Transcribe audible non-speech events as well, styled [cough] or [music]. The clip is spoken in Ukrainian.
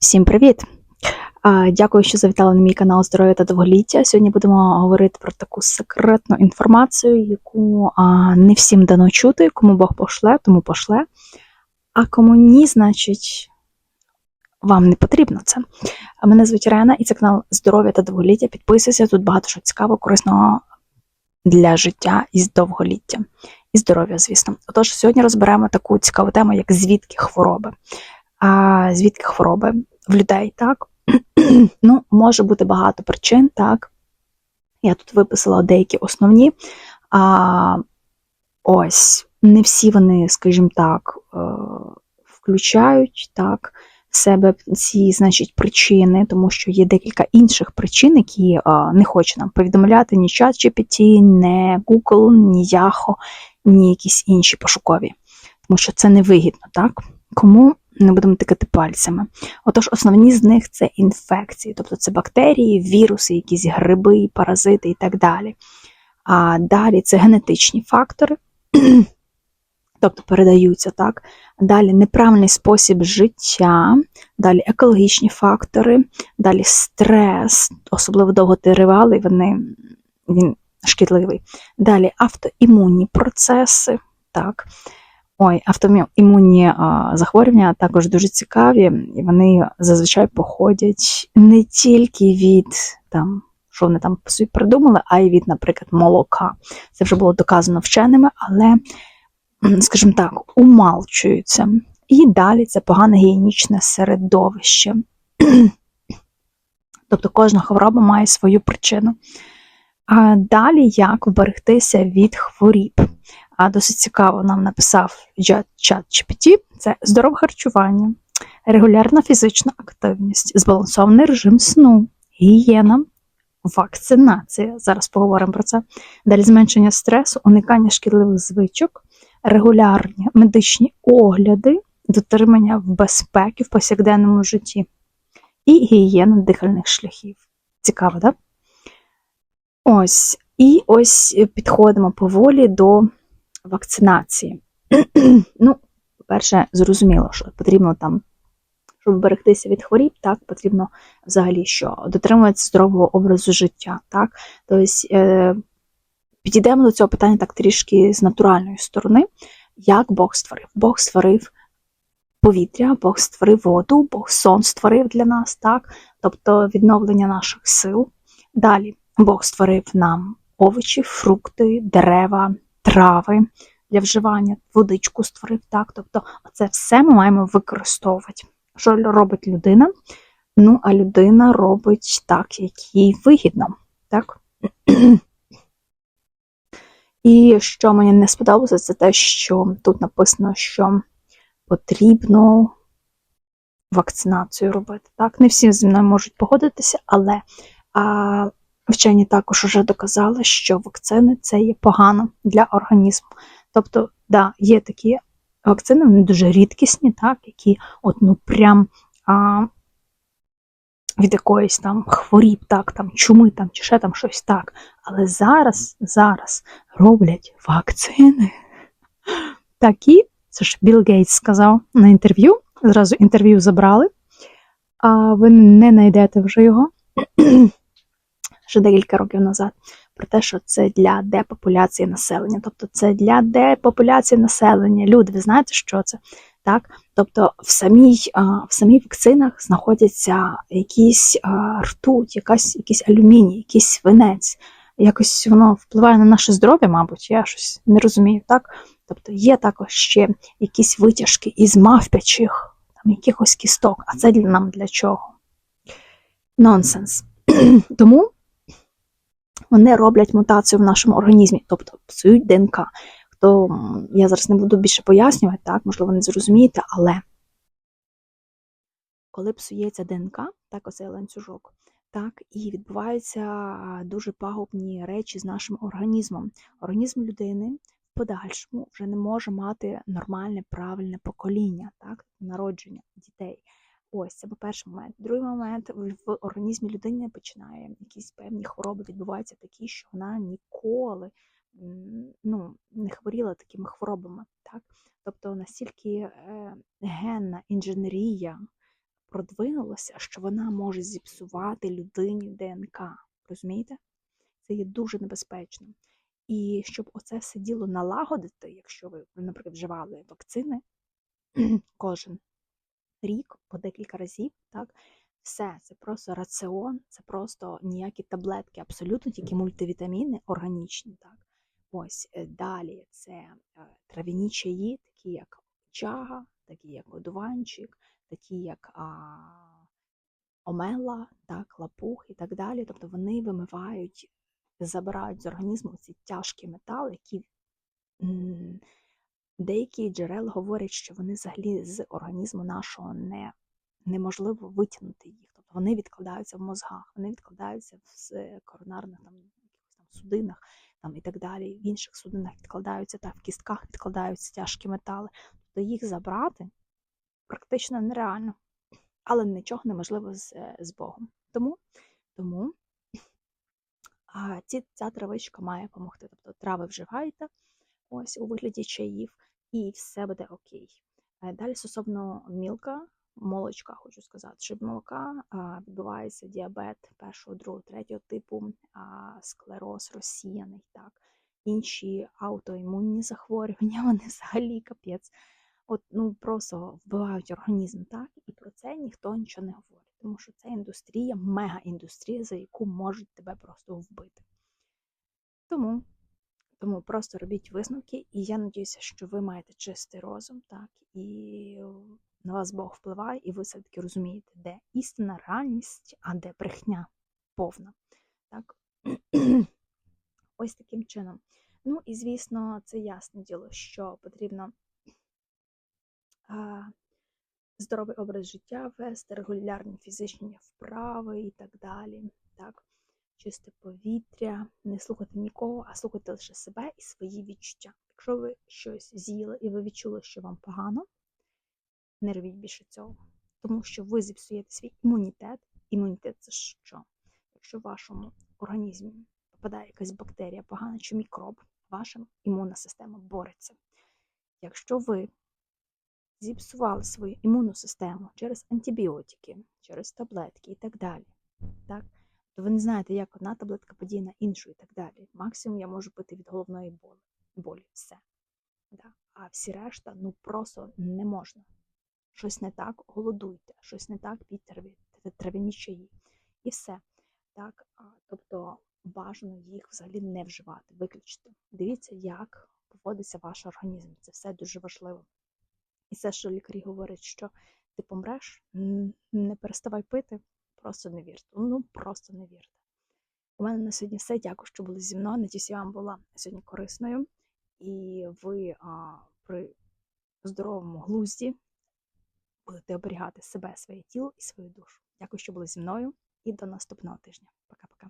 Всім привіт! Дякую, що завітали на мій канал Здоров'я та довголіття. Сьогодні будемо говорити про таку секретну інформацію, яку не всім дано чути. Кому Бог пошле, тому пошле. А кому ні, значить, вам не потрібно це. Мене звуть Рена, і це канал Здоров'я та довголіття. Підписуйся, тут багато що цікавого, корисного для життя і довголіття. І здоров'я, звісно. Отож, сьогодні розберемо таку цікаву тему, як звідки хвороби. А звідки хвороби в людей, так? [clears throat] ну, може бути багато причин, так. Я тут виписала деякі основні. А, Ось, не всі вони, скажімо так, е, включають так, в себе ці, значить, причини, тому що є декілька інших причин, які е, не хоче нам повідомляти ні чат GPT, не Google, ні Yahoo, ні якісь інші пошукові. Тому що це невигідно, так? Кому не будемо тикати пальцями. Отож, основні з них це інфекції, тобто це бактерії, віруси, якісь гриби, паразити і так далі. А далі це генетичні фактори, [clears throat] тобто передаються так. Далі неправильний спосіб життя, далі екологічні фактори, далі стрес, особливо довготривалий, вони, він шкідливий. Далі автоімунні процеси. так. Ой, автоімунні захворювання також дуже цікаві, і вони зазвичай походять не тільки від там, що вони там по собі придумали, а й від, наприклад, молока. Це вже було доказано вченими, але, скажімо так, умалчуються. І далі це погане гігієнічне середовище. [clears throat] Тобто кожна хвороба має свою причину. А далі як вберегтися від хворіб. А досить цікаво нам написав чат GPT. Це здорове харчування, регулярна фізична активність, збалансований режим сну, гігієна, вакцинація. Зараз поговоримо про це. Далі зменшення стресу, уникання шкідливих звичок, регулярні медичні огляди, дотримання в безпеки в повсякденному житті і гігієна дихальних шляхів. Цікаво, так? Ось. І ось підходимо поволі до вакцинації. [clears throat] ну, по-перше, зрозуміло, що потрібно там, щоб вберегтися від хворіб, так, потрібно взагалі що? Дотримуватися здорового образу життя. так, Тобто е, підійдемо до цього питання так трішки з натуральної сторони, як Бог створив. Бог створив повітря, Бог створив воду, Бог сон створив для нас, так, тобто відновлення наших сил. Далі Бог створив нам овочі, фрукти, дерева трави для вживання, водичку створив так. Тобто, це все ми маємо використовувати. Що робить людина? Ну, а людина робить так, як їй вигідно. Так? [clears throat] І що мені не сподобалося, це те, що тут написано, що потрібно вакцинацію робити. Так, не всі зі мною можуть погодитися, але а, Вчені також вже доказали, що вакцини це є погано для організму. Тобто, да, є такі вакцини, вони дуже рідкісні, так, які от, ну, прям а, від якоїсь там хворіб, так, там, чуми там, чи ще там щось так. Але зараз, зараз роблять вакцини. Такі, це ж Білл Гейтс сказав на інтерв'ю. Зразу інтерв'ю забрали, а ви не знайдете вже його ще декілька років назад, про те, що це для депопуляції населення. Тобто це для депопуляції населення. Люди, ви знаєте, що це? Так? Тобто в самій в самій вакцинах знаходяться якісь ртуть, якась, якийсь алюміній, якийсь свинець. Якось воно впливає на наше здоров'я, мабуть, я щось не розумію, так? Тобто є також ще якісь витяжки із мавпячих, там якихось кісток, а це для нам для чого? Нонсенс. [clears throat] Тому вони роблять мутацію в нашому організмі, тобто псують ДНК. То я зараз не буду більше пояснювати, так, можливо, не зрозумієте, але коли псується ДНК, так оцей ланцюжок, так, і відбуваються дуже пагубні речі з нашим організмом. Організм людини в подальшому вже не може мати нормальне, правильне покоління, так, народження дітей. Ось це перший момент. Другий момент в організмі людини починає якісь певні хвороби відбуваються такі, що вона ніколи ну, не хворіла такими хворобами. Так? Тобто настільки е, генна інженерія продвинулася, що вона може зіпсувати людині ДНК. Розумієте? Це є дуже небезпечно. І щоб оце все діло налагодити, якщо ви, наприклад, вживали вакцини [clears throat] кожен рік по декілька разів, так, все, це просто раціон, це просто ніякі таблетки, абсолютно тільки мультивітаміни органічні. Так. Ось е, далі це е, трав'яні чаї, такі як чага, такі як одуванчик, такі як а, омела, так, лапух і так далі. Тобто вони вимивають, забирають з організму ці тяжкі метали, які деякі джерела говорять, що вони взагалі з організму нашого не неможливо витягнути їх. Тобто вони відкладаються в мозгах, вони відкладаються в коронарних там, якихось там судинах там, і так далі. В інших судинах відкладаються, так, в кістках відкладаються тяжкі метали. Тобто їх забрати практично нереально, але нічого неможливо з, з Богом. Тому, тому а, ці, ця травичка має допомогти. Тобто трави вживаєте ось у вигляді чаїв, і все буде окей. Е, Далі стосовно мілка, молочка, хочу сказати, що від молока відбувається діабет першого, другого, третього типу, склероз розсіяний, так, інші аутоімунні захворювання, [laughs] вони взагалі капець. От, ну, просто вбивають організм, так, і про це ніхто нічого не говорить, тому що це індустрія, мега-індустрія, за яку можуть тебе просто вбити. Тому тому просто робіть висновки, і я надіюся, що ви маєте чистий розум, так, і на вас Бог впливає, і ви все-таки розумієте, де істина, реальність, а де брехня повна. Так? [clears throat] Ось таким чином. Ну і звісно, це ясне діло, що потрібно а, здоровий образ життя вести, регулярні фізичні вправи і так далі. Так? Чисте повітря, не слухати нікого, а слухати лише себе і свої відчуття. Якщо ви щось з'їли і ви відчули, що вам погано, не робіть більше цього. Тому що ви зіпсуєте свій імунітет. Імунітет це що? Якщо в вашому організмі попадає якась бактерія погана чи мікроб, ваша імунна система бореться. Якщо ви зіпсували свою імунну систему через антибіотики, через таблетки і так далі, так, то ви не знаєте, як одна таблетка подіє на іншу і так далі. Максимум я можу пити від головної болі. болі все. Да. А всі решта ну просто не можна. Щось не так, голодуйте, щось не так, пійте трав'яні чаї. І все. Так, Тобто бажано їх взагалі не вживати, виключити. Дивіться, як поводиться ваш організм. Це все дуже важливо. І все, що лікарі говорять, що ти помреш, не переставай пити, просто не вірте. Ну, просто не вірте. У мене на сьогодні все. Дякую, що були зі мною. Надіюсь, я вам була сьогодні корисною. І ви а, при здоровому глузді будете оберігати себе, своє тіло і свою душу. Дякую, що були зі мною, і до наступного тижня. Пока-пока.